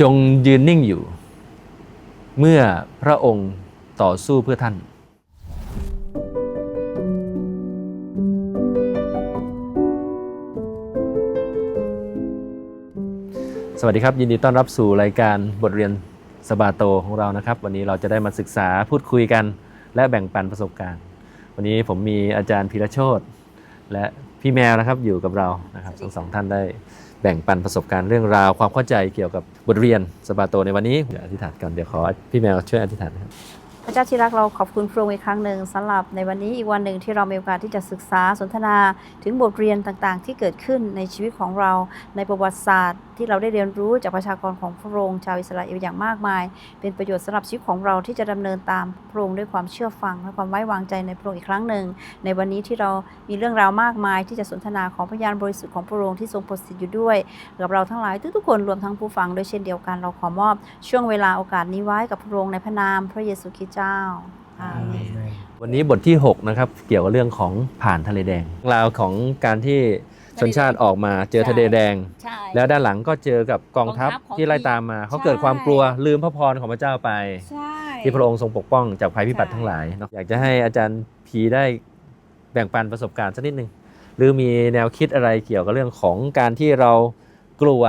จงยืนนิ่งอยู่ เมื่อพระองค์ต่อสู้เพื่อท่าน สวัสดีครับ ยินดีต้อนรับสู่รายการบทเรียนสบาโตของเรานะครับ วันนี้เราจะได้มาศึกษาพูดคุยกัน และแบ่งปันประสบการณ์ วันนี้ผมมีอาจารย์พีระโชตและพี่แมวนะครับอยู่กับเรานะครับทั้งสองท่านได้แบ่งปันประสบการณ์เรื่องราว ความเข้าใจเกี่ยวกับบทเรียนสปาโตในวันนี้เดี๋ยวอธิษฐานกันเดี๋ยวขอพี่แมวช่วยอธิษฐานนะครับ พระเจ้าที่รักเราขอบคุณพระองค์อีกครั้งหนึ่งสำหรับในวันนี้อีกวันหนึ่งที่เรามีโอกาสที่จะศึกษาสนทนาถึงบทเรียนต่างๆ ที่เกิดขึ้นในชีวิตของเราในประวัติศาสตร์ ที่เราได้เรียนรู้จากประชากรของพระองค์ชาวอิสราเอลอย่างมากมาย เป็นประโยชน์สำหรับชีวิตของเราที่จะดำเนินตามพระองค์ด้วยความเชื่อฟัง และความไว้วางใจในพระองค์อีกครั้งหนึ่ง ในวันนี้ที่เรามีเรื่องราวมากมายที่จะสนทนาของพยานบริสุทธิ์ของพระองค์ที่ทรงประสิทธิ์อยู่ด้วยกับเราทั้งหลายทุกๆคนรวมทั้งผู้ฟังด้วยเช่นเดียวกันเราขอมอบ ช่วงเวลาโอกาสนี้ไว้กับพระองค์ในพระนามพระเยซูคริสต์เจ้าอาเมนวันนี้บทที่ 6 นะครับ เกี่ยวกับเรื่องของผ่านทะเลแดงราวของการที่ชนชาติออกมาเจอทะเลแดง ใช่ แล้วด้านหลังก็เจอกับกองทัพกองทัพของที่ไล่ตามมาเขาใช่เกิดความกลัวลืมพระพรของพระเจ้าไป ใช่ ที่พระองค์ทรงปกป้องจากภัยพิบัติใช่ทั้งหลายเนาะอยากจะให้อาจารย์พีได้แบ่งปันประสบการณ์สักนิดหนึ่งหรือมีแนวคิดอะไรเกี่ยวกับเรื่องของการที่เรากลัว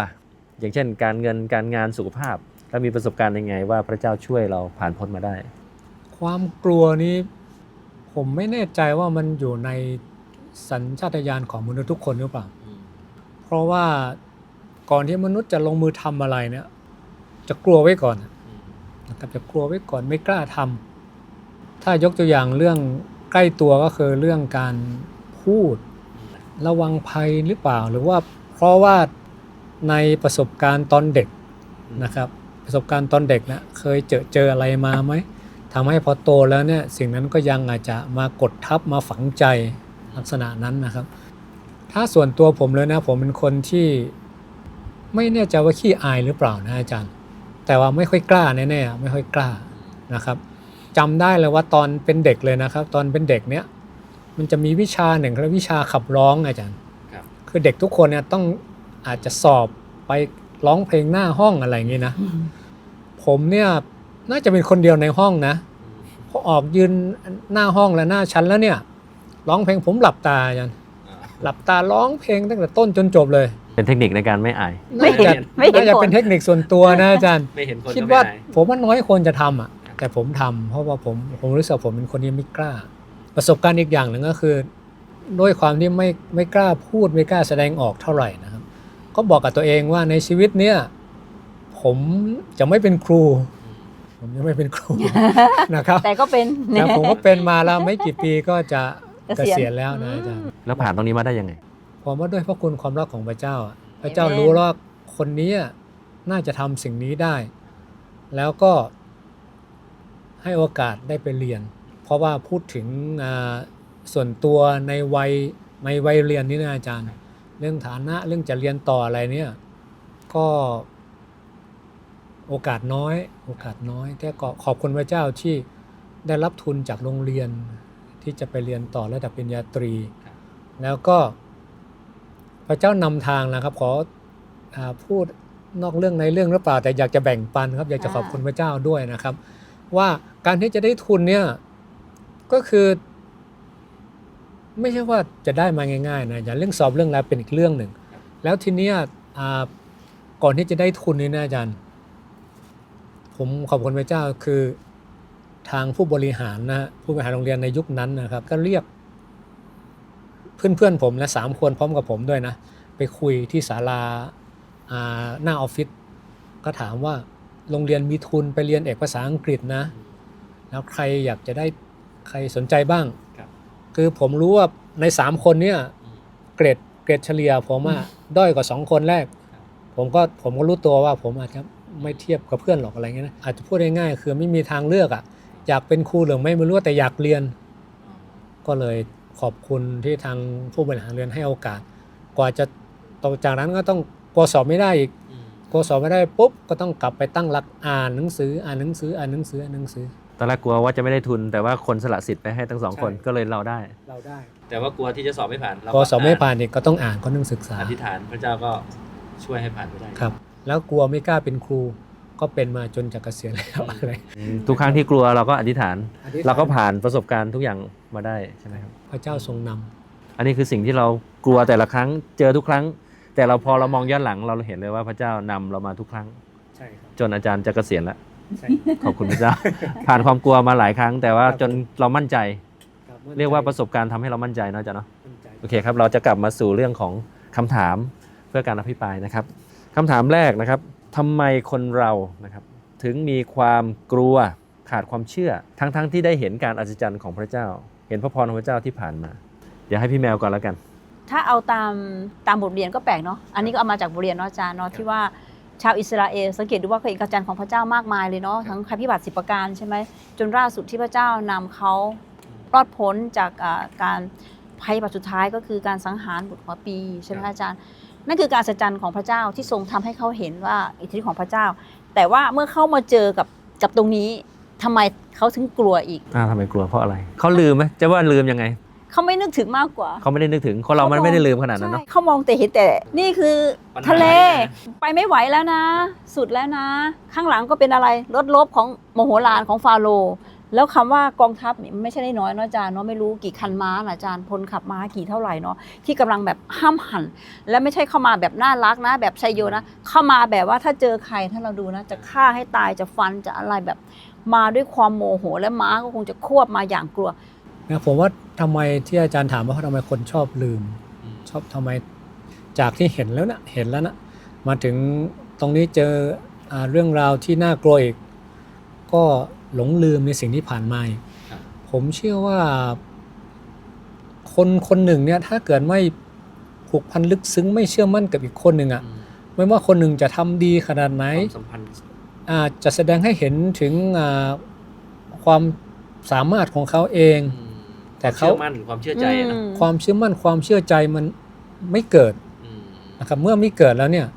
อย่างเช่น การเงินการงานสุขภาพ แล้วมีประสบการณ์ยังไงว่าพระเจ้าช่วยเราผ่านพ้นมาได้ ความกลัวนี้ ผมไม่แน่ใจว่ามันอยู่ในสัญชาตญาณของมนุษย์ทุกคนหรือเปล่า เพราะว่าก่อนที่มนุษย์จะลงมือทำอะไรเนี่ย จะกลัวไว้ก่อนนะครับจะกลัวไว้ก่อนไม่กล้าทำถ้ายกตัวอย่างเรื่องใกล้ตัวก็คือเรื่องการพูดระวังภัยหรือเปล่า หรือว่าเพราะว่าในประสบการณ์ตอนเด็กนะครับ ประสบการณ์ตอนเด็กเนี่ยเคยเจอเจออะไรมาไหม ทำให้พอโตแล้วเนี่ยสิ่งนั้นก็ยังอาจจะมากดทับมาฝังใจลักษณะนั้นนะครับ ถ้าส่วนตัวผมเลยนะผมเป็นคนที่ไม่แน่ใจว่าขี้อายหรือเปล่านะอาจารย์ แต่ว่าไม่ค่อยกล้าแน่ๆไม่ค่อยกล้านะครับจำได้เลยว่าตอนเป็นเด็กเลยนะครับ ตอนเป็นเด็กเนี้ยมันจะมีวิชาหนึ่งเรียกวิชาขับร้องอาจารย์ครับคือเด็กทุกคนเนี่ยต้องอาจจะสอบไปร้องเพลงหน้าห้องอะไรอย่างนี้นะ ผมเนี่ย น่าจะเป็นคนเดียวในห้องนะพอออกยืนหน้าห้องและหน้าชั้นแล้วเนี่ยร้องเพลงผมหลับตาอาจารย์หลับตาร้องเพลงตั้งแต่ต้นจนจบเลย เป็นเทคนิคในการไม่อายไม่น่าเห็จะนไม่เห็นน่าจะผลเป็นเทคนิคส่วนตัวนะอาจารย์ไม่เห็นคนคิดว่าผมว่าน้อยคนจะทำอะ แต่ผมทำเพราะว่าผมผมรู้สึกว่าผมเป็นคนที่ไม่กล้า ประสบการณ์อีกอย่างหนึ่งก็คือ ด้วยความที่ไม่ไม่กล้าพูดไม่กล้าแสดงออกเท่าไหร่นะครับ ก็บอกกับตัวเองว่าในชีวิตเนี้ยผมจะไม่เป็นครู ผมจะไม่เป็นครู นะครับแต่ก็เป็นแต่ผมก็เป็นมาแล้วไม่กี่ปีก็จะเกเกษียณษียณแล้วนะอาจารย์แล้วผ่านตรงนี้มาได้ยังไง ผมว่าด้วยพระคุณความรักของพระเจ้าอะพระเจ้ารู้ว่าคนนี้น่าจะทำสิ่งนี้ได้ แล้วก็ให้โอกาสได้ไปเรียน เพราะว่าพูดถึงอ่าส่วนตัวในวัยในวัยเรียนนี่นะอาจารย์ เรื่องฐานะเรื่องจะเรียนต่ออะไรเนี่ยก็ โอกาสน้อย โอกาสน้อย แต่ก็ขอบคุณพระเจ้าที่ได้รับทุนจากโรงเรียนที่จะไปเรียนต่อระดับปริญญาตรี แล้วก็พระเจ้านำทางนะครับขออพูดนอกเรื่องในเรื่องหรือเปล่า แต่อยากจะแบ่งปันครับอยากจะขอบคุณพระเจ้าด้วยนะครับ ว่าการที่จะได้ทุนเนี่ยก็คือ ไม่ใช่ว่าจะได้มาง่ายๆนะอย่างเรื่องสอบเรื่องอะไรเป็นอีกเรื่องหนึ่ง แล้วทีนี้ก่อนที่จะได้ทุนนี่นะอาจารย์ ผมขอบคุณพระเจ้าคือทางผู้บริหารนะฮะผู้บริหารโรงเรียนในยุคนั้นนะครับ ก็เรียกเพื่อนๆผมและสามคนพร้อมกับผมด้วยนะ ไปคุยที่ศาลาอ่าหน้าออฟฟิศก็ถามว่าโรงเรียนมีทุนไปเรียนเอกภาษาอังกฤษนะ แล้วใครอยากจะได้ใครสนใจบ้างครับคือผมรู้ว่าในสามคนเนี่ยเกรดเกรดเฉลี่ยผมอะด้อยกว่าสองคนแรก ผมก็ผมก็รู้ตัวว่าผมอาจจะ ไม่เทียบกับเพื่อนหรอกอะไรเงี้ยนะอาจจะพูดง่ายๆคือไม่มีทางเลือกอะอยากเป็นครูหรือไม่ไม่รู้แต่อยากเรียน ก็เลยขอบคุณที่ทางผู้บริหารเรียนให้โอกาส กว่าจะต่อจากนั้นก็ต้องกลัวสอบไม่ได้อีกกลัวสอบไม่ได้ปุ๊บก็ต้องกลับไปตั้งหลักอ่านหนังสืออ่านหนังสืออ่านหนังสืออ่านหนังสือตอนแรกกลัวว่าจะไม่ได้ทุนแต่ว่าคนสละสิทธิ์ไปให้ทั้งสองคนใช่ก็เลยเราได้ เราได้ แต่ว่ากลัวที่จะสอบไม่ผ่านพอสอบไม่ผ่านอีกก็ต้องอ่านก็ต้องศึกษาอธิษฐานพระเจ้าก็ช่วยให้ผ่านไปได้ครับ แล้วกลัวไม่กล้าเป็นครู ก็เป็นมาจนจะเกษียณแล้วอะไรทุกครั้งที่กลัวเราก็อธิษฐานอธิษฐานเราก็ผ่านประสบการณ์ทุกอย่างมาได้ใช่ไหมครับพระเจ้าทรงนำอันนี้คือสิ่งที่เรากลัวแต่ละครั้งเจอทุกครั้ง แต่เราพอเรามองย้อนหลังเราเห็นเลยว่าพระเจ้านำเรามาทุกครั้งใช่ครับจนอาจารย์จะเกษียณแล้วใช่ขอบคุณพระเจ้า ผ่านความกลัวมาหลายครั้ง แต่ว่าครับจนเรามั่นใจครับเรียกว่าประสบการณ์ทำให้เรามั่นใจเนาะอาจารย์เนาะมั่นใจโอเคครับ เราจะกลับมาสู่เรื่องของคำถามเพื่อการอภิปรายนะครับ คำถามแรกนะครับทำไมคนเรานะครับถึงมีความกลัวขาดความเชื่อ ทั้งๆทที่ได้เห็นการอัศจรรย์ของพระเจ้า เห็นพระพรของพระเจ้าที่ผ่านมาเดี๋ยวให้พี่แมวก่อนแล้วกัน ถ้าเอาตามตามบทเรียนก็แปลกเนาะอันนี้ก็เอามาจากบทเรียนเนาะอาจารย์เนาะที่ว่าชาวอิสราเอลสังเกตดูว่าเคยเห็นการจันของพระเจ้ามากมายเลยเนาะทั้งภัยพิบัติสิบประการใช่ไหมจนล่าสุดที่พระเจ้านำเขารอดพ้นจากอ่าการภัยพิบัติสุดท้ายก็คือการสังหารบุตรหัวปีใช่ไหมคะอาจารย์ นั่นคือการอัศจรรย์ของพระเจ้าที่ทรงทำให้เขาเห็นว่าอิทธิฤทธิ์ของพระเจ้า แต่ว่าเมื่อเข้ามาเจอกับกับตรงนี้ทำไมเขาถึงกลัวอีกอ้าวทำไมกลัวเพราะอะไร เขาลืมไหมจะว่าลืมยังไง เขาไม่นึกถึงมากกว่า เขาไม่ได้นึกถึงคนเรามันไม่ได้ลืมขนาดนั้นเนาะใช่เขามองแต่เห็นแต่ นี่คือปัญหาทะเลนี่นะไปไม่ไหวแล้วนะ สุดแล้วนะ ข้างหลังก็เป็นอะไร รถลบของโมโหลานของฟาโรห์ แล้วคำว่ากองทัพนี่มันไม่ใช่น้อยเนาะอาจารย์เนาะไม่รู้กี่คันม้านะอาจารย์พลขับม้ากี่เท่าไหร่เนาะที่กำลังแบบห้ามหัน และไม่ใช่เข้ามาแบบน่ารักนะ แบบชัยโยนะ เข้ามาแบบว่าถ้าเจอใครถ้าเราดูนะ จะฆ่าให้ตายจะฟันจะอะไรแบบมาด้วยความโมโห และม้าก็คงจะควบมาอย่างกลัวนะผมว่าทำไมที่อาจารย์ถามว่าทำไมคนชอบลืม ชอบทำไมจากที่เห็นแล้วนะเห็นแล้วนะมาถึงตรงนี้เจออเรื่องราวที่น่ากลัวอีกก็ หลงลืมในสิ่งที่ผ่านมาอีกครับผมเชื่อว่า คนคนหนึ่งเนี่ยถ้าเกิดไม่ผูกพันลึกซึ้งไม่เชื่อมั่นกับอีกคนหนึ่งอะไม่ว่าคนหนึ่งจะทำดีขนาดไหนสัมพันธ์อาจจะแสดงให้เห็นถึงอ่าความสามารถของเขาเอง แต่เขาเชื่อมั่นความเชื่อใจอะนะอืมความเชื่อมั่นความเชื่อใจมันไม่เกิดนะครับเมื่อไม่เกิดแล้วเนี่ย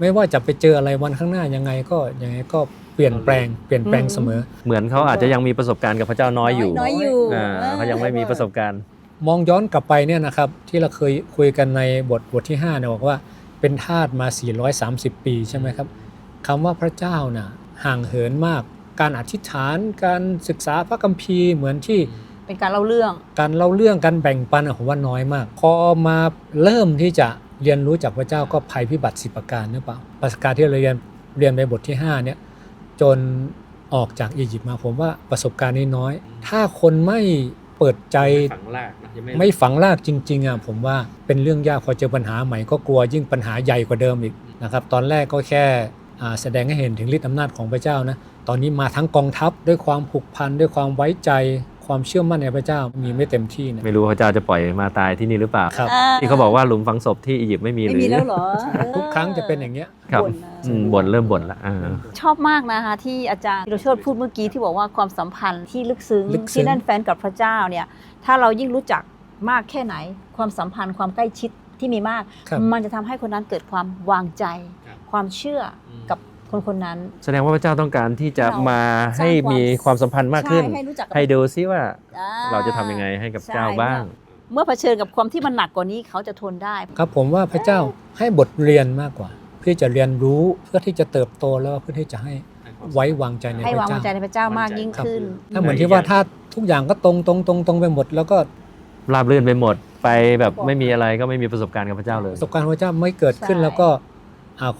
ไม่ว่าจะไปเจออะไรวันข้างหน้ายังไงก็ยังไงก็ เปลี่ยนแปลงเปลี่ยนแปลงเสมอ เหมือนเขาอาจจะยังมีประสบการณ์กับพระเจ้าน้อยอยู่น้อยอยู่อ่าเขายังไม่มีประสบการณ์ มองย้อนกลับไปเนี่ยนะครับที่เราเคยคุยกันในบทบทที่5เนี่ยบอกว่าเป็นทาสมา 430 ปีใช่ไหมครับคำว่าพระเจ้าน่ะห่างเหินมาก การอธิษฐานการศึกษาพระคัมภีร์เหมือนที่เป็นการเล่าเรื่อง การเล่าเรื่องการแบ่งปันอะผมว่าน้อยมาก พอมาเริ่มที่จะเรียนรู้จากพระเจ้าก็ภัยพิบัติสิประการหรือเปล่าประสบการณ์ที่เราเรียนเรียนในบทที่5เนี่ย จนออกจากอียิปต์มาผมว่าประสบการณ์นี้น้อย ถ้าคนไม่เปิดใจฝังลากนะยังไม่ไม่ฝังรากจริงๆอะผมว่าเป็นเรื่องยากพอเจอปัญหาใหม่ก็กลัวยิ่งปัญหาใหญ่กว่าเดิมอีกนะครับ ตอนแรกก็แค่อ่าแสดงให้เห็นถึงฤทธิ์อำนาจของพระเจ้านะ ตอนนี้มาทั้งกองทัพด้วยความผูกพันด้วยความไว้ใจ ความเชื่อมั่นในพระเจ้ามีไม่เต็มที่นะไม่รู้พระเจ้าจะปล่อยมาตายที่นี่หรือเปล่า ครับ ที่เขาบอกว่าหลุมฝังศพที่อียิปต์ไม่มีหไม่รือมีแล้วเหรอทุกครั้งจะเป็นอย่างเงี้ย ครับบ่นนะ อืมบ่นเริ่มบ่นละอ่า ชอบมากนะคะ ที่อาจารย์ธีรโชตพูดเมื่อกี้ที่บอกว่าความสัมพันธ์ที่ลึกซึ้งลึกซึ้ง ที่แน่นแฟนกับพระเจ้าเนี่ยถ้าเรายิ่งรู้จักมากแค่ไหน ความสัมพันธ์ความใกล้ชิดที่มีมาก ครับ มันจะทำให้คนนั้นเกิดความวางใจ ครับ ความเชื่อกับ คนคนนั้น แสดงว่าพระเจ้าต้องการที่จะเรามาให้มีความสัมพันธ์มากขึ้น ใช่ให้รู้จักกับ ให้ดูซิว่าอ่เราจะทำยังไงให้กับใช่เจ้าบ้างเมื่อเผชิญกับความที่มันหนักกว่านี้เขาจะทนได้ ครับผมว่าพระเจ้าให้บทเรียนมากกว่า เพื่อจะเรียนรู้เพื่อที่จะเติบโตแล้วก็เพื่อที่จะให้ไว้วางใจในให้พวางระเจ้าใจในพระเจ้ามากยิ่งขึ้น ถ้าเหมือนที่ว่าถ้าทุกอย่างก็ตรงตรงตรงตรงไปหมด แล้วก็ราบรื่นไปหมด ไปแบบไม่มีอะไรก็ไม่มีประสบการณ์กับพระเจ้าเลยประสบการณ์พระเจ้าไม่เกิดขึ้นใช่ แล้วก็อ่า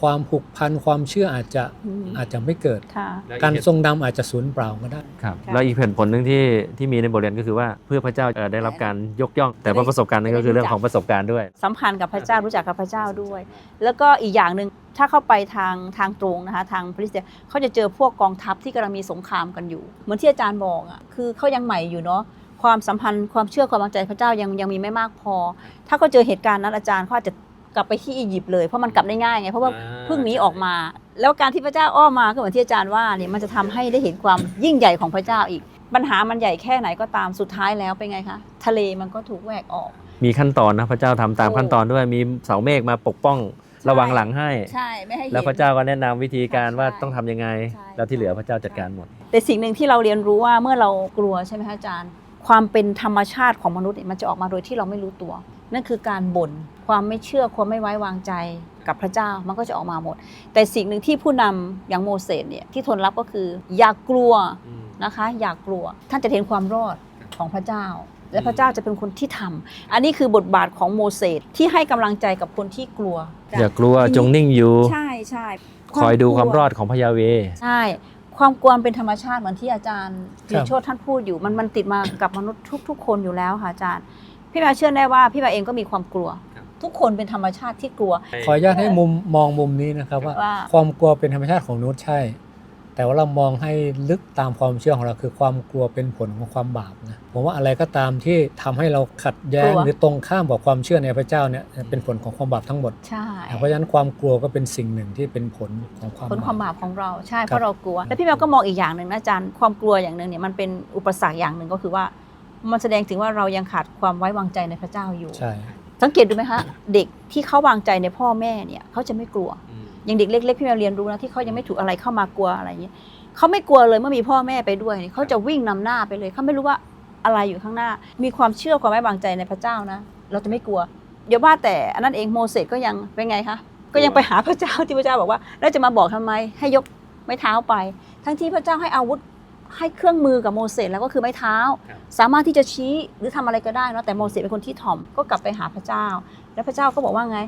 ความผูกพันความเชื่ออาจจะอืมอาจจะไม่เกิดค่ะการทรงดำอาจจะสูญเปล่าก็ได้ครับค่ะแล้วอีกเหตุผลหนึ่งที่ที่มีในบทเรียนก็คือว่าเพื่อพระเจ้าเอ่อได้รับการยกย่อง แต่ว่าประสบการณ์นั้นก็คือเรื่องของประสบการณ์ด้วยสัมพันธ์กับพระเจ้ารู้จักกับพระเจ้าด้วย แล้วก็อีกอย่างหนึ่งถ้าเข้าไปทางทางตรงนะคะทางพริสเตียนเขาจะเจอพวกกองทัพที่กำลังมีสงครามกันอยู่ เหมือนที่อาจารย์บอกอะคือเขายังใหม่อยู่เนาะความสัมพันธ์ความเชื่อความวางใจพระเจ้ายังยังมีไม่มากพอ ถ้าเขาเจอเหตุการณ์นั้นอาจารย์เขาอาจจะ กลับไปที่อียิปต์เลยเพราะมันกลับได้ง่ายไงเพราะว่าเพิ่งหนีออกมา แล้วการที่พระเจ้าอ้อมมาก็เหมือนที่อาจารย์ว่าเนี่ยมันจะทำให้ได้เห็นความยิ่งใหญ่ของพระเจ้าอีก ปัญหามันใหญ่แค่ไหนก็ตามสุดท้ายแล้วเป็นไงคะทะเลมันก็ถูกแหวกออก มีขั้นตอนนะพระเจ้าทำตามโอ้ขั้นตอนด้วยมีเสาเมฆมาปกป้องระวังหลังให้ใช่ไม่ให้เห็นแล้วพระเจ้าก็แนะนำวิธีการใช่ว่าต้องทำยังไงใช่แล้วที่เหลือพระเจ้าจัดการหมด แต่สิ่งหนึ่งที่เราเรียนรู้ว่าเมื่อเรากลัวใช่ไหมคะอาจารย์ ความเป็นธรรมชาติของมนุษย์เนี่ยมันจะออกมาโดยที่เราไม่รู้ตัว นั่นคือการบ่น ความไม่เชื่อความไม่ไว้วางใจกับพระเจ้ามันก็จะออกมาหมด แต่สิ่งหนึ่งที่ผู้นำอย่างโมเสสเนี่ยที่ทนรับก็คือ อย่ากลัวนะคะ อย่ากลัว ท่านจะเห็นความรอดของพระเจ้า และพระเจ้าจะเป็นคนที่ทำอันนี้คือบทบาทของโมเสสที่ให้กำลังใจกับคนที่กลัว อย่ากลัวจงนิ่งอยู่ใช่ใช่คอยดูกลัความรอดของพระยาเวใช่ความกลัวมันเป็นธรรมชาติเหมือนที่อาจารย์ควิรับโชตท่านพูดอยู่มันมันติดมากับมนุษย์ทุก ๆ คนอยู่แล้วค่ะอาจารย์พี่มาเชื่อได้ว่าพี่มาเองก็มีความกลัว ทุกคนเป็นธรรมชาติที่กลัว ขออนุญาตให้มุมมองมุมนี้นะครับว่าว่า ความกลัวเป็นธรรมชาติของมนุษย์ใช่ แต่ว่าเรามองให้ลึกตามความเชื่อของเราคือความกลัวเป็นผลของความบาปนะผมว่าอะไรก็ตามที่ทำให้เราขัดแย้งกลัว หรือตรงข้ามกับความเชื่อในพระเจ้าเนี่ยเป็นผลของความบาปทั้งหมด ใช่ เพราะฉะนั้นความกลัวก็เป็นสิ่งหนึ่งที่เป็นผลของความผลความบาป บาปของเราใช่เพครัราะบเรากลัว แล้วพี่แมวก็มองอีกอย่างหนึ่งนะอาจารย์ความกลัวอย่างหนึ่งเนี่ยมันเป็นอุปสรรคอย่างหนึ่งก็คือว่า มันแสดงถึงว่าเรายังขาดความไว้วางใจในพระเจ้าอยู่ ใช่ สังเกตดูไหมคะเด็กที่เขาวางใจในพ่อแม่เนี่ยเขาจะไม่กลัวอย่างเด็กเล็กๆพี่แมวเรียนรู้นะที่เขายังไม่ถูกอะไรเข้ามากลัวอะไรอย่างเงี้ยเขาไม่กลัวเลยเมื่อมีพ่อแม่ไปด้วยเขาจะวิ่งนำหน้าไปเลยเขาไม่รู้ว่าอะไรอยู่ข้างหน้า มีความเชื่อความไว้วางใจในพระเจ้านะ เราจะไม่กลัว เดี๋ยวว่าแต่อันนั้นเองโมเสสก็ยังเป็นไงคะก็ยังไปหาพระเจ้าที่พระเจ้าบอกว่า แล้วจะมาบอกทำไมให้ยกไม้เท้าไป ทั้งที่พระเจ้าให้อาวุธ ให้เครื่องมือกับโมเสสแล้วก็คือไม้เท้า ครับ สามารถที่จะชี้หรือทำอะไรก็ได้เนอะแต่โมเสสเป็นคนที่ถ่อมก็กลับไปหาพระเจ้า แล้วพระเจ้าก็บอกว่าไง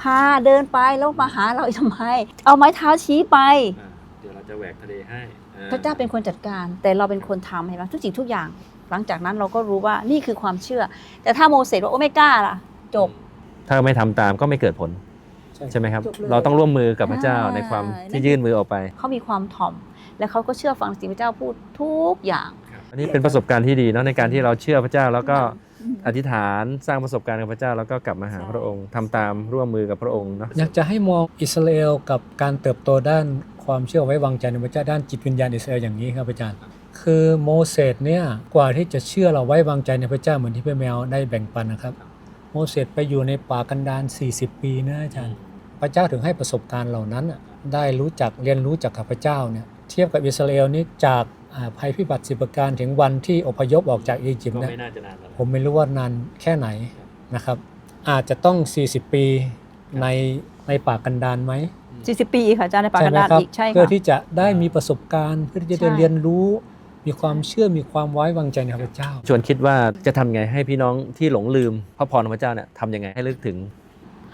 พาเดินไปแล้วมาหาเราอีกทำไม เอาไม้เท้าชี้ไปเดี๋ยวเราจะแหวกทะเลให้พระเจ้าเป็นคนจัดการ แต่เราเป็นคนทำเห็นไหมทุกสิ่งทุกอย่าง หลังจากนั้นเราก็รู้ว่านี่คือความเชื่อ แต่ถ้าโมเสสว่าโอ้ไม่กล้าล่ะ จบ ถ้าไม่ทำตามก็ไม่เกิดผลใช่ไหมครับ จบเลยเราต้องร่วมมือกับพระเจ้าอ่าในความนั่ที่นยื่นมือออกไป เขามีความถ่อม และเขาก็เชื่อฟังสิ่งที่พระเจ้าพูดทุกอย่าง อันนี้เป็นประสบการณ์ที่ดีเนาะในการที่เราเชื่อพระเจ้าแล้วก็อธิษฐานสร้างประสบการณ์กับพระเจ้าแล้วก็กลับมาหาใช่พระองค์ทำตามร่วมมือกับพระองค์เนาะอยากจะให้มองอิสราเอลกับการเติบโตด้านความเชื่อไว้วางใจในพระเจ้าด้านจิตวิญญาณอิสราเอลอย่างนี้ครับอาจารย์คือโมเสสเนี่ยกว่าที่จะเชื่อเราไว้วางใจในพระเจ้าเหมือนที่พี่แมวได้แบ่งปันนะครับ โมเสสไปอยู่ในป่ากันดาร40 ปีนะอาจารย์ พระเจ้าถึงให้ประสบการณ์เหล่านั้นน่ะได้รู้จักเรียนรู้จากกับพระเจ้าเนี่ย เทียบกับอิสราเอลนี่จากอ่าภัยพิบัติสิบประการถึงวันที่อพยพออกจากอียิปต์ก็เนี่ยไม่น่าจะนานแล้วผมไม่รู้ว่านานแค่ไหนนะครับ อาจจะต้อง 40 ปีในในป่ากันดารไหม40 ปีค่ะอาจารย์ในปากใช่กาไหมดาษครับอีกใช่เพื่อค่ะที่จะได้มีประสบการณ์เพื่อที่จะได้ใช่เรียนรู้มีความเชื่อมีความไว้วางใจในพระเจ้า ชวนคิดว่าจะทำไงให้พี่น้องที่หลงลืมพระพรของพระเจ้าเนี่ยทำยังไงให้ลึกถึง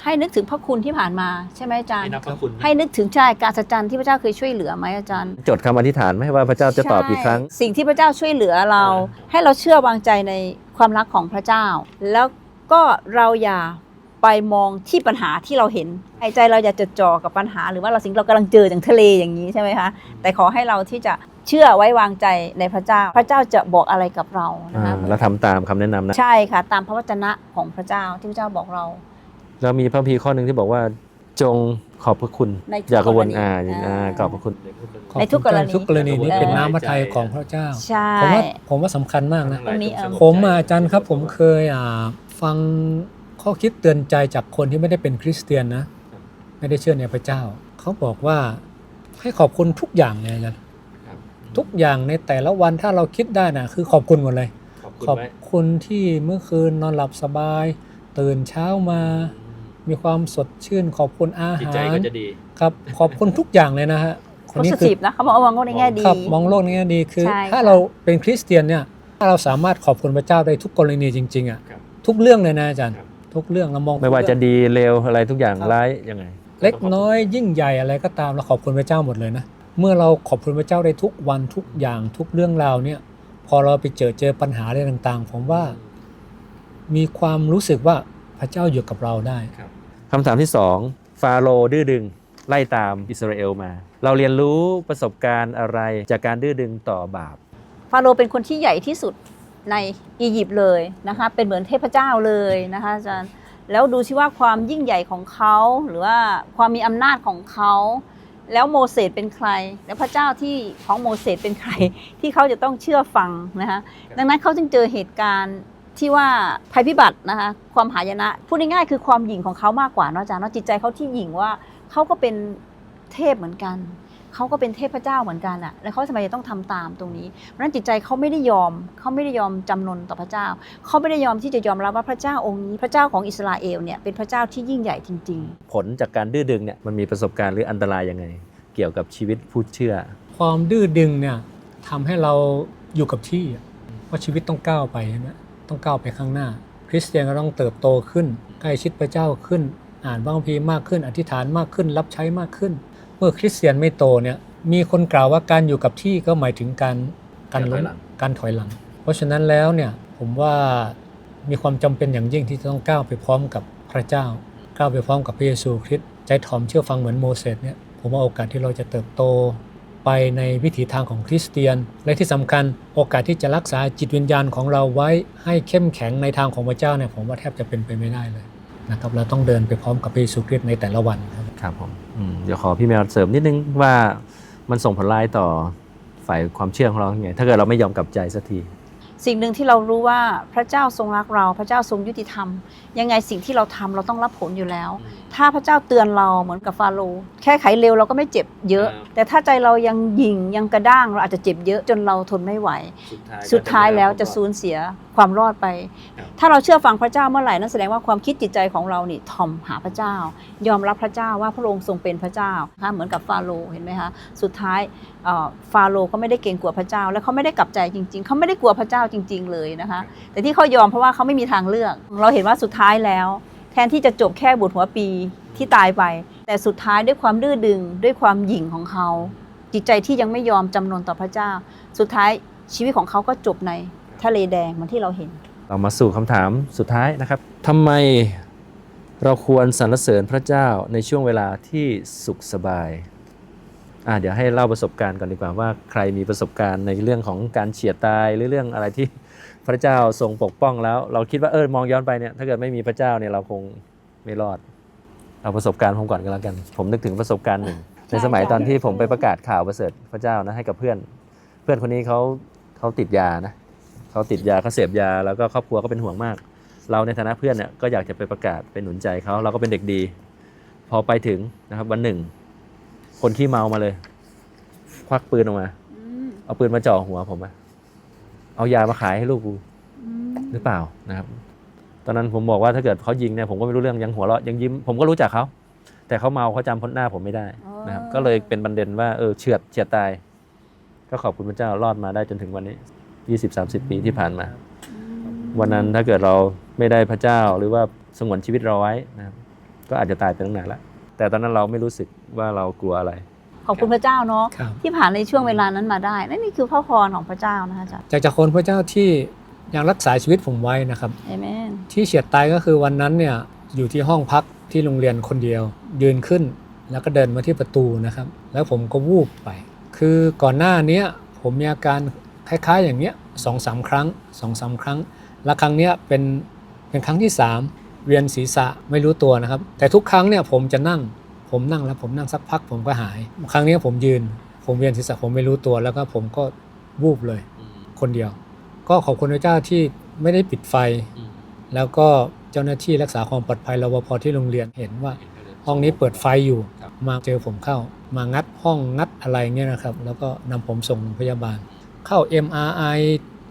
ให้นึกถึงพระคุณที่ผ่านมาใช่ไหมอาจารย์ ให้นับพระคุณให้นึกถึงใช่การสัจจันที่พระเจ้าเคยช่วยเหลือไหมอาจารย์จดคำอธิษฐานไหมว่าพระเจ้าจะตอบกี่ครั้ง ใช่สิ่งที่พระเจ้าช่วยเหลือเราอ่าให้เราเชื่อวางใจในความรักของพระเจ้า แล้วก็เราอย่าไปมองที่ปัญหาที่เราเห็นไอ้ใจเราอย่าจดจ่อกับปัญหา หรือว่าเราสิ่งเรากำลังเจออย่างทะเลอย่างนี้ใช่ไหมคะ แต่ขอให้เราที่จะเชื่อไว้วางใจในพระเจ้า พระเจ้าจะบอกอะไรกับเรานะอ่าคะแล้วทำตามคำแนะนำนะ ใช่ค่ะ ตามพระวจนะของพระเจ้าที่พระเจ้าบอกเรา แล้วมีพระพีร์ข้อหนึ่งที่บอกว่าจงขอบพระคุณในทุกอย่ากระวนกรณีอ่าอ่าอ่า ขอบพระคุณ ในทุกกรณีทุกกรณีนี้เออเป็นน้ำพระทัยของพระเจ้า ใช่ ผมว่าผมว่าสำคัญมากนะ ตรงนี้เอาผมอะอาจารย์ครับผมเคยอ่าฟังข้อคิดเตือนใจจากคนที่ไม่ได้เป็นคริสเตียนนะ ไม่ได้เชื่อในพระเจ้า เขาบอกว่าให้ขอบคุณทุกอย่างเลยอาจารย์ทุกอย่างในแต่ละวันถ้าเราคิดได้นะคือขอบคุณหมดเลย ขอบคุณที่เมื่อคืนนอนหลับสบาย ตื่นเช้ามา มีความสดชื่นขอบคุณอาจิตหาใจรก็จะดีครับ ขอบคุณทุกอย่างเลยนะฮะคนโพนี้สิคือทีฟนะเขามองว่าในแง่ดี ครับมองโลกในแง่ดีคือ ใช่ถ้าค่ะ เราเป็นคริสเตียนเนี่ยถ้าเราสามารถขอบคุณพระเจ้าได้ทุกกรณีจริงๆอะครับ ทุกเรื่องเลยนะอาจารย์ ครับ ทุกเรื่องเรามองไม่ว่าจะดีเลวอะไรทุกอย่างครับร้ายยังไง เล็กน้อยยิ่งใหญ่อะไรก็ตามเราขอบคุณพระเจ้าหมดเลยนะเมื่อเราขอบคุณพระเจ้าได้ทุกวันทุกอย่างทุกเรื่องราวเนี่ย พอเราไปเจอเจอปัญหาอะไรต่างๆ ผมว่ามีความรู้สึกว่าพระเจ้าอยู่กับเราได้ คำถามที่สองฟาโรห์ดื้อดึง ไล่ตามอิสราเอลมา เราเรียนรู้ประสบการณ์อะไรจากการดื้อดึงต่อบาป ฟาโรห์เป็นคนที่ใหญ่ที่สุดในอียิปต์เลยนะคะเป็นเหมือนเทพเจ้าเลยนะคะอาจารย์แล้วดูชิว่าความยิ่งใหญ่ของเขาหรือว่าความมีอำนาจของเขา แล้วโมเสสเป็นใคร แล้วพระเจ้าที่ของโมเสสเป็นใคร ที่เขาจะต้องเชื่อฟังนะคะดังนั้นเขาจึงเจอเหตุการณ์ ที่ว่าภัยพิบัตินะคะความหายนะพูดง่ายๆคือความหยิ่งของเขามากกว่าเนอะอาจารย์เนอะจิตใจเขาที่หยิ่งว่าเขาก็เป็นเทพเหมือนกันเขาก็เป็นเทพเจ้าเหมือนกันอะแล้วเขาทำไมจะต้องทำตามตรงนี้เพราะฉะนั้นจิตใจเขาไม่ได้ยอมเขาไม่ได้ยอมจำนนต่อพระเจ้าเขาไม่ได้ยอมที่จะยอมรับว่าพระเจ้าองค์นี้ พระเจ้าของอิสราเอลเนี่ยเป็นพระเจ้าที่ยิ่งใหญ่จริง ๆ ผลจากการดื้อดึงเนี่ยมันมีประสบการณ์หรืออันตรายยังไง เกี่ยวกับชีวิตผู้เชื่อ ความดื้อดึงเนี่ยทำให้เราอยู่กับที่อะเพราะชีวิตต้องก้าวไปใช่ไหม ต้องก้าวไปข้างหน้า คริสเตียนก็ต้องเติบโตขึ้น ใกล้ชิดพระเจ้าขึ้น อ่านพระคัมภีร์มากขึ้น อธิษฐานมากขึ้น รับใช้มากขึ้น เมื่อคริสเตียนไม่โตเนี่ยมีคนกล่าวว่าการอยู่กับที่ก็หมายถึงการการล้มการถอยหลังการถอยหลังเพราะฉะนั้นแล้วเนี่ยผมว่ามีความจำเป็นอย่างยิ่งที่จะต้องก้าวไปพร้อมกับพระเจ้า ก้าวไปพร้อมกับพระเยซูคริสต์ใจถ่อมเชื่อฟังเหมือนโมเสสเนี่ยผมว่าโอกาสที่เราจะเติบโต ไปในวิถีทางของคริสเตียน และที่สำคัญโอกาสที่จะรักษาจิตวิญญาณของเราไว้ให้เข้มแข็งในทางของพระเจ้าเนี่ยผมว่าแทบจะเป็นไปไม่ได้เลยนะครับเราต้องเดินไปพร้อมกับพระเยซูคริสต์ในแต่ละวันครับครับผมเดี๋ยวขอพี่แมวเสริมนิดนึงว่ามันส่งผลร้ายต่อฝ่ายความเชื่อของเรายังไงถ้าเกิดเราไม่ยอมกลับใจสักที สิ่งหนึ่งที่เรารู้ว่าพระเจ้าทรงรักเรา พระเจ้าทรงยุติธรรม ยังไงสิ่งที่เราทำเราต้องรับผลอยู่แล้ว ถ้าพระเจ้าเตือนเราเหมือนกับฟาโรห์แค่ไขเร็วเราก็ไม่เจ็บเยอะครับแต่ถ้าใจเรายังหยิ่งยังกระด้างเราอาจจะเจ็บเยอะจนเราทนไม่ไหว สุดท้ายแล้วจะสูญเสียความรอดไปครับถ้าเราเชื่อฟังพระเจ้าเมื่อไหร่นั่นแสดงว่าความคิดจิตใจของเรานี่ถ่อมหาพระเจ้า ยอมรับพระเจ้าว่าพระองค์ทรงเป็นพระเจ้านะคะเหมือนกับฟาโรห์เห็นไหมคะสุดท้ายเอ่อฟาโรห์ก็ไม่ได้เกรงกลัวพระเจ้า และเขาไม่ได้กลับใจจริง ๆเขาไม่ได้กลัวพระเจ้าจริง ๆ เลยนะคะ แต่ที่เขายอมเพราะว่าเขาไม่มีทางเลือก เราเห็นว่าสุดท้ายแล้ว แทนที่จะจบแค่บุตรหัวปีที่ตายไป แต่สุดท้ายด้วยความดื้อดึงด้วยความหยิ่งของเขาจิตใจที่ยังไม่ยอมจำนนต่อพระเจ้า สุดท้ายชีวิตของเขาก็จบในทะเลแดงเหมือนที่เราเห็น เรามาสู่คำถามสุดท้ายนะครับทำไมเราควรสรรเสริญพระเจ้าในช่วงเวลาที่สุขสบาย อะเดี๋ยวให้เล่าประสบการณ์ก่อนดีกว่าว่าใครมีประสบการณ์ในเรื่องของการเฉียดตายหรือเรื่องอะไรที่พระเจ้าทรงปกป้องแล้ว เราคิดว่าเออมองย้อนไปเนี่ยถ้าเกิดไม่มีพระเจ้าเนี่ยเราคงไม่รอด เอาประสบการณ์ผมก่อนก็แล้วกัน ผมนึกถึงประสบการณ์หนึ่งในสมัยตอนที่ผมไปประกาศข่าวประเสริฐพระเจ้านะให้กับเพื่อน เพื่อนคนนี้เขาเขาติดยานะเขาติดยาเขาเสพยาแล้วก็ครอบครัวก็เป็นห่วงมาก เราในฐานะเพื่อนเนี่ยก็อยากจะไปประกาศไปหนุนใจเขาเราก็เป็นเด็กดี พอไปถึงนะครับวันหนึ่ง คนขี้เมามาเลย ควักปืนออกมาเอาปืนมาจ่อหัวผมอะเอายามาขายให้ลูกกูหรือเปล่านะครับ ตอนนั้นผมบอกว่าถ้าเกิดเขายิงเนี่ยผมก็ไม่รู้เรื่องยังหัวเราะยังยิ้ม ผมก็รู้จักเขาแต่เขาเมาเขาจำพ้นหน้าผมไม่ได้นะครับอ๋อก็เลยเป็นประเด็นว่าเออเฉือดเฉียดตาย ก็ขอบคุณพระเจ้ารอดมาได้จนถึงวันนี้20-30ปีที่ผ่านมาวันนั้นถ้าเกิดเราไม่ได้พระเจ้าหรือว่าสงวนชีวิตเราไว้นะครับ ก็อาจจะตายไปตั้งนานแล้ว แต่ตอนนั้นเราไม่รู้สึกว่าเรากลัวอะไร ขอบคุณพระเจ้าเนาะครับ ที่ผ่านในช่วงเวลานั้นมาได้นั่นนี่คือพระพรของพระเจ้านะคะอาจารย์จากจากคนพระเจ้าที่ยังรักษาชีวิตผมไว้นะครับ เอเมนที่เฉียดตายก็คือวันนั้นเนี่ยอยู่ที่ห้องพักที่โรงเรียนคนเดียว ยืนขึ้นแล้วก็เดินมาที่ประตูนะครับ แล้วผมก็วูบไป คือก่อนหน้าเนี้ยผมมีอาการคล้ายๆอย่างเนี้ยสองสามครั้งสองสามครั้ง และครั้งเนี้ยเป็นเป็นครั้งที่สาม เวียนศีรษะไม่รู้ตัวนะครับ แต่ทุกครั้งเนี่ยผมจะนั่ง ผมนั่งแล้วผมนั่งสักพักผมก็หาย ครั้งเนี้ยผมยืน ผมเวียนศีรษะผมไม่รู้ตัว แล้วก็ผมก็วูบเลยคนเดียว ก็ขอบคุณพระเจ้าที่ไม่ได้ปิดไฟ แล้วก็เจ้าหน้าที่รักษาความปลอดภัยรปภที่โรงเรียนเห็นว่า ห้องนี้เปิดไฟอยู่ครับมาเจอผมเข้า มางัดห้องงัดอะไรเงี้ยนะครับ แล้วก็นำผมส่งโรงพยาบาล เข้า MRI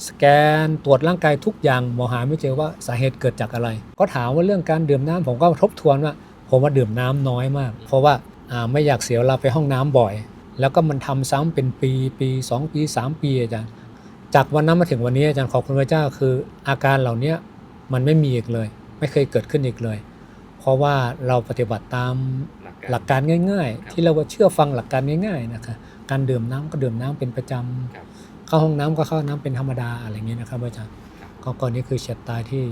สแกนตรวจร่างกายทุกอย่างหมอหาไม่เจอว่าสาเหตุเกิดจากอะไร ก็ถามว่าเรื่องการดื่มน้ำผมก็ทบทวนว่า ผมว่าดื่มน้ำน้อยมาก เพราะว่าอ่าไม่อยากเสียเวลาไปห้องน้ำบ่อย แล้วก็มันทำซ้ำเป็นปีปีสองปีสามปีอาจารย์จากวันนั้นมาถึงวันนี้อาจารย์ขอบคุณพระเจ้าคือ อาการเหล่านี้มันไม่มีอีกเลย ไม่เคยเกิดขึ้นอีกเลย เพราะว่าเราปฏิบัติตามหลักการง่าย ๆ ที่เราว่าเชื่อฟังหลักการง่ายๆนะคะการดื่มน้ำก็ดื่มน้ำเป็นประจครับำ เข้าห้องน้ำก็เข้าน้ำเป็นธรรมดาอะไรอย่างนี้นะครับอาจารย์ก็ก่อนนี้คือเฉียดตายที่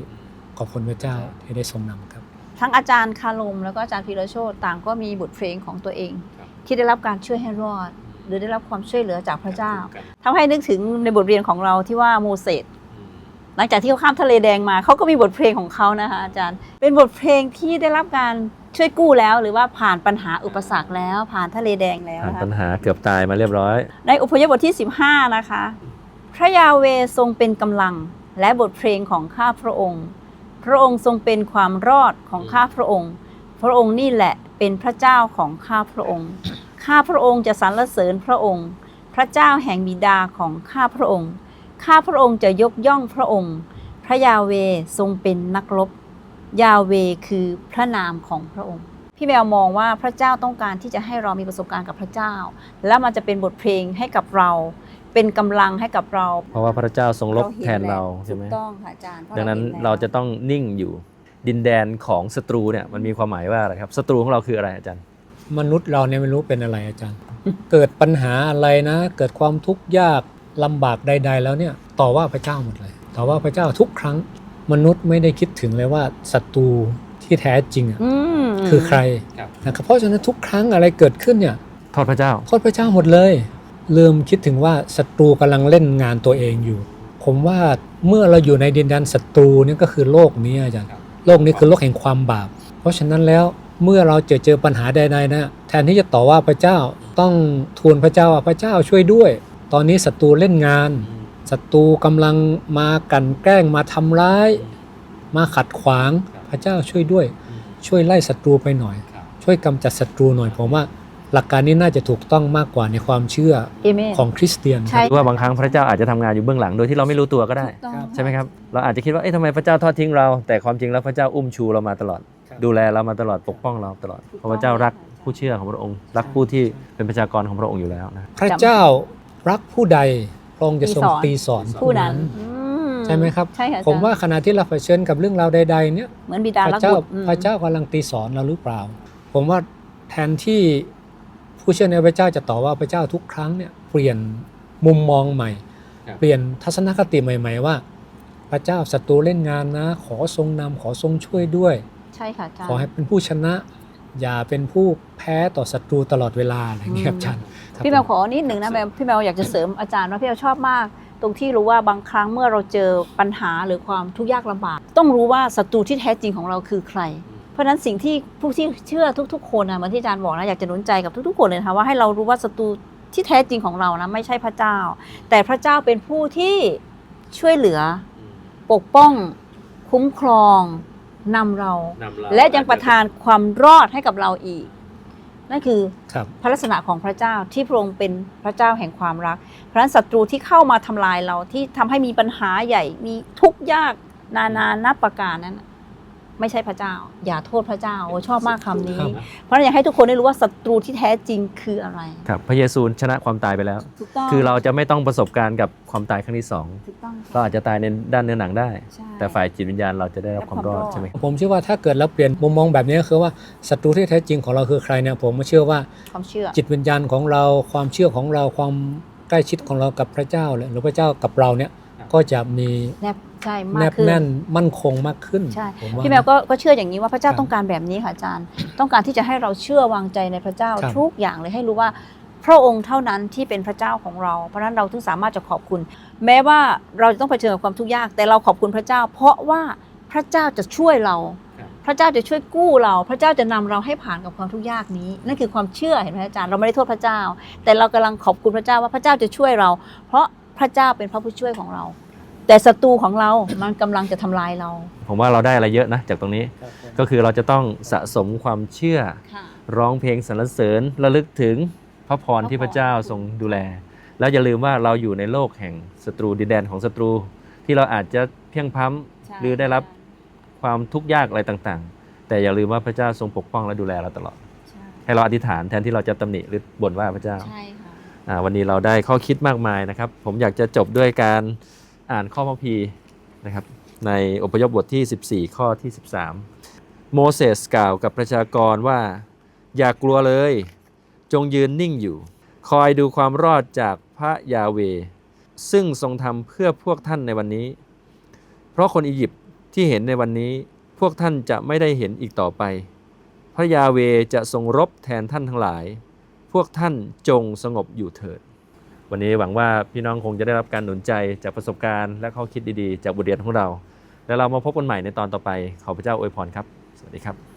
ขอบคุณพระเจ้าที่ได้ทรงนำครับ ทั้งอาจารย์คารมแล้วก็อาจารย์พีระโชตต่างก็มีบทเพลงของตัวเองครับที่ได้รับการช่วยให้รอด หรือได้รับความช่วยเหลือจากพระเจ้าทำให้นึกถึงในบทเรียนของเราที่ว่าโมเสสหลังจากที่เขาข้ามทะเลแดงมาเขาก็มีบทเพลงของเขานะคะอาจารย์เป็นบทเพลงที่ได้รับการ ช่วยกู้แล้วหรือว่าผ่านปัญหาอุปสรรคแล้ว ผ่านทะเลแดงแล้วผ่านนะคะปัญหาเกือบตายมาเรียบร้อย ในอพยพบทที่ 15 นะคะ พระยาเวทรงเป็นกำลังและบทเพลงของข้าพระองค์ พระองค์ทรงเป็นความรอดของข้าพระองค์ พระองค์นี่แหละเป็นพระเจ้าของข้าพระองค์ ข้าพระองค์จะสรรเสริญพระองค์ พระเจ้าแห่งบิดาของข้าพระองค์ ข้าพระองค์จะยกย่องพระองค์ พระยาเวทรงเป็นนักรบ ยาเวคือพระนามของพระองค์ พี่แมวมองว่าพระเจ้าต้องการที่จะให้เรามีประสบการณ์กับพระเจ้า แล้วมันจะเป็นบทเพลงให้กับเรา เป็นกำลังให้กับเรา เพราะว่าพระเจ้าทรงรบห็แทนเราล้วใช่ไหมถูกต้องค่ะอาจารย์พะดังนั้นห็แล้วเราจะต้องนิ่งอยู่ดินแดนของศัตรูเนี่ยมันมีความหมายว่าอะไรครับศัตรูของเราคืออะไรอาจารย์ มนุษย์เราเนี่ยไม่รู้เป็นอะไรอาจารย์ เกิดปัญหาอะไรนะ เกิดความทุกข์ยากลำบากใด ๆ แล้วเนี่ยต่อว่าพระเจ้าหมดเลยต่อว่าพระเจ้าทุกครั้ง มนุษย์ไม่ได้คิดถึงเลยว่าศัตรูที่แท้จริงอะอืมคือใครครับ นะครับเพราะฉะนั้นทุกครั้งอะไรเกิดขึ้นเนี่ยโทษพระเจ้า โทษพระเจ้าหมดเลยลืมคิดถึงว่าศัตรูกำลังเล่นงานตัวเองอยู่ ผมว่าเมื่อเราอยู่ในดินแดนศัตรูเนี่ยก็คือโลกนี้อาจารย์ครับโลกนี้คือโลกแห่งความบาป เพราะฉะนั้นแล้วเมื่อเราเจอเจอปัญหาใดๆนะแทนที่จะต่อว่าพระเจ้าต้องทูลพระเจ้าว่าพระเจ้าช่วยด้วย ตอนนี้ศัตรูเล่นงาน ศัตรูกำลังมากลันแกล้งมาทำร้าย มาขัดขวางพระเจ้าช่วยด้วย ช่วยไล่ศัตรูไปหน่อย ช่วยกำจัดศัตรูหน่อยผมว่าหลักการนี้น่าจะถูกต้องมากกว่าในความเชื่อเอเมนของคริสเตียนใช่หรือว่าบางครั้งพระเจ้าอาจจะทำงานอยู่เบื้องหลังโดยที่เราไม่รู้ตัวก็ได้ถูกต้องใช่ไหมครับ เราอาจจะคิดว่าเอ๊ะทำไมพระเจ้าทอดทิ้งเรา แต่ความจริงแล้วพระเจ้าอุ้มชูเรามาตลอดครับดูแลเรามาตลอดปกป้องเราตลอดเพราะพระเจ้ารักผู้เชื่อของพระองค์ รักผู้ที่เป็นประชากรของพระองค์อยู่แล้วนะพระเจ้ารักผู้ใดพ ระองค์จะทรงตีสอนผู้นั้นอืใช่ไหมครับ ใช่ค่ะอจรย์ผมว่าขณะที่เราเผชิญกับเรื่องราวใด ๆ เนี่ยเหมือนบิดาพรักระเจ้าบุตรอืมพระเจ้ากำลังตีสอนเราหรือเปล่า ผมว่าแทนที่ผู้เชื่อในพระเจ้าจะต่อว่าพระเจ้าทุกครั้งเนี่ยเปลี่ยนมุมมองใหม่ครับเปลี่ยนทัศนคติใหม่ ๆ ว่า พระเจ้าศัตรูเล่นงานนะ ขอทรงนำขอทรงช่วยด้วย ใช่ค่ะอาจารย์ขอให้เป็นผู้ชนะ อย่าเป็นผู้แพ้ต่อศัตรูตลอดเวลาอะไรอย่างเงี้ยครับอืมอาจารย์ครับพี่แมวผขอนิดหนึ่งนะแมวพี่แมวอยากจะเสริมอาจารย์ว่าพี่แมวชอบมาก ตรงที่รู้ว่าบางครั้งเมื่อเราเจอปัญหาหรือความทุกข์ยากลำบาก ต้องรู้ว่าศัตรูที่แท้จริงของเราคือใคร เพราะฉะนั้นสิ่งที่ผู้ที่เชื่อทุก ๆ คนนะเหมือนที่อาจารย์บอกนะอยากจะหนุนใจกับทุกๆ คนเลยนะคะว่าให้เรารู้ว่าศัตรูที่แท้จริงของเรานะไม่ใช่พระเจ้า แต่พระเจ้าเป็นผู้ที่ช่วยเหลือ ปกป้อง คุ้มครอง นำเราและยังประทานความรอดให้กับเราอีก นั่นคือครับ พระลักษณะของพระเจ้าที่พระองค์เป็นพระเจ้าแห่งความรัก เพราะฉะนั้นศัตรูที่เข้ามาทำลายเราที่ทำให้มีปัญหาใหญ่มีทุกข์ยากนานานับประการนั้นน่ะ ไม่ใช่พระเจ้า อย่าโทษพระเจ้าโอ้ชอบมากคำนี้ครับเพราะฉะนั้นอยากให้ทุกคนได้รู้ว่าศัตรูที่แท้จริงคืออะไรครับพระเยซูชนะความตายไปแล้วถูกต้องคือเราจะไม่ต้องประสบการณ์กับความตายครั้งที่สองถูกต้องเราอาจจะตายในด้านเนื้อหนังได้ใช่แต่ฝ่ายจิตวิญญาณเราจะได้รับความรอดใช่ไหมผมเชื่อว่าถ้าเกิดเราเปลี่ยนมุมมองแบบนี้ก็คือว่าศัตรูที่แท้จริงของเราคือใครเนี่ยผมเชื่อว่าความเชื่อจิตวิญญาณของเราความเชื่อของเราความใกล้ชิดของเรากับพระเจ้าเลยหรือพระเจ้ากับเราเนี่ย ก็จะมีแนบใช่แนมากบขึ้น แน่นมั่นคงมากขึ้นใช่ ผมว่า พี่แมวก็ก็เชื่ออย่างนี้ว่าพระเจ้าครับต้องการแบบนี้ค่ะอาจารย์ ต้องการที่จะให้เราเชื่อวางใจในพระเจ้าครับ ทุกอย่างเลยให้รู้ว่า พระองค์เท่านั้นที่เป็นพระเจ้าของเรา เพราะฉะนั้นเราถึงสามารถจะขอบคุณ แม้ว่าเราจะต้องเผชิญกับความทุกข์ยาก แต่เราขอบคุณพระเจ้า เพราะว่าพระเจ้าจะช่วยเรา ครับ พระเจ้าจะช่วยกู้เรา พระเจ้าจะนำเราให้ผ่านกับความทุกข์ยากนี้ นั่นคือความเชื่อเห็นไหมอาจารย์เราไม่ได้โทษพระเจ้า แต่เรากำลังขอบคุณพระเจ้าว่าพระเจ้าจะช่วยเรา เพราะพระเจ้าเป็นพระผู้ช่วยของเรา แต่ศัตรูของเรา มันกำลังจะทำลายเรา ผมว่าเราได้อะไรเยอะนะจากตรงนี้ ก็คือเราจะต้องสะสมความเชื่อค่ะร้องเพลงสรรเสริญระลึกถึงพระพรที่พระเจ้าทรงดูแล แล้วอย่าลืมว่าเราอยู่ในโลกแห่งศัตรูดินแดนของศัตรู ที่เราอาจจะเพียงพล้ำหรือได้รับความทุกข์ยากอะไรต่างๆ แต่อย่าลืมว่าพระเจ้าทรงปกป้องและดูแลเราตลอด ใช่ให้เราอธิษฐานแทนที่เราจะตำหนิหรือบ่นว่าพระเจ้า ใช่ค่ะ อ่าวันนี้เราได้ข้อคิดมากมายนะครับ ผมอยากจะจบด้วยการ อ่านข้อพระพีนะครับในอพยพบทที่ 14 ข้อที่ 13 โมเสสกล่าวกับประชากรว่า อย่ากลัวเลย จงยืนนิ่งอยู่ คอยดูความรอดจากพระยาเว ซึ่งทรงทำเพื่อพวกท่านในวันนี้ เพราะคนอียิปต์ที่เห็นในวันนี้พวกท่านจะไม่ได้เห็นอีกต่อไป พระยาเวจะทรงรบแทนท่านทั้งหลาย พวกท่านจงสงบอยู่เถิด วันนี้หวังว่าพี่น้องคงจะได้รับการหนุนใจจากประสบการณ์และข้อคิดดีๆ จากบทเรียนของเรา แล้วเรามาพบกันใหม่ในตอนต่อไป ขอพระเจ้าอวยพรครับ สวัสดีครับ